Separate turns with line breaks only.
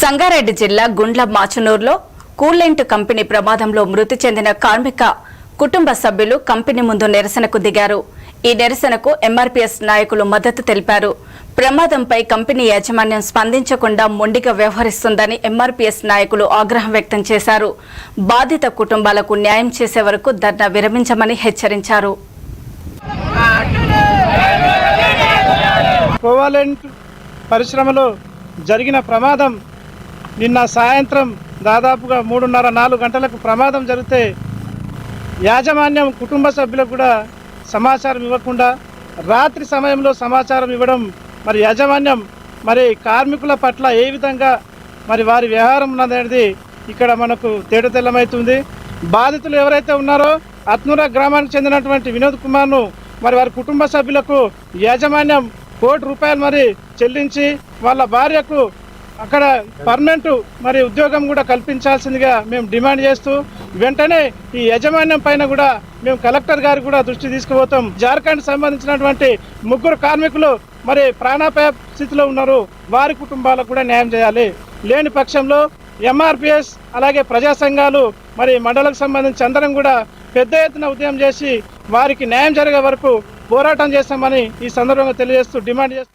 సంగారెడ్డి జిల్లా Gundla మాచనూరులో coolant company ప్రమాదంలో మృతి చెందిన కార్మిక కుటుంబ సభ్యులు కంపెనీ ముందు నిరసనకు దిగారు. ఈ నిరసనకు ఎంఆర్పీఎస్ నాయకులు మద్దతు తెలిపారు. ప్రమాదంపై కంపెనీ యాజమాన్యం స్పందించకుండా మొండిగా వ్యవహరిస్తుందని ఎంఆర్పీఎస్ నాయకులు ఆగ్రహం వ్యక్తం చేశారు. బాధిత కుటుంబాలకు న్యాయం చేసే వరకు ధర్నా విరమించమని హెచ్చరించారు.
పరిశ్రమలో జరిగిన ప్రమాదం నిన్న సాయంత్రం దాదాపుగా మూడున్నర నాలుగు గంటలకు ప్రమాదం జరిగితే యాజమాన్యం కుటుంబ సభ్యులకు కూడా సమాచారం ఇవ్వకుండా రాత్రి సమయంలో సమాచారం ఇవ్వడం మరి యాజమాన్యం మరి కార్మికుల పట్ల ఏ విధంగా మరి వారి వ్యవహారం ఉన్నదనేది ఇక్కడ మనకు తేటతెల్లమవుతుంది బాధితులు ఎవరైతే ఉన్నారో అత్నూర గ్రామానికి చెందినటువంటి వినోద్ కుమార్ను మరి వారి కుటుంబ సభ్యులకు యాజమాన్యం కోటి రూపాయలు మరి చెల్లించి వాళ్ళ భార్యకు అక్కడ పర్మనెంట్ మరి ఉద్యోగం కూడా కల్పించాల్సిందిగా మేము డిమాండ్ చేస్తూ వెంటనే ఈ యాజమాన్యం పైన కూడా మేము కలెక్టర్ గారు కూడా దృష్టి తీసుకుపోతాం. జార్ఖండ్ సంబంధించినటువంటి ముగ్గురు కార్మికులు మరి ప్రాణాపాయ స్థితిలో ఉన్నారు. వారి కుటుంబాలకు కూడా న్యాయం చేయాలి. లేని పక్షంలో ఎంఆర్పిఎస్ అలాగే ప్రజా సంఘాలు మరి మండలకు సంబంధించి అందరం కూడా పెద్ద ఎత్తున ఉద్యమం చేసి వారికి న్యాయం జరిగే వరకు పోరాటం చేస్తామని ఈ సందర్భంగా తెలియజేస్తూ డిమాండ్ చేస్తూ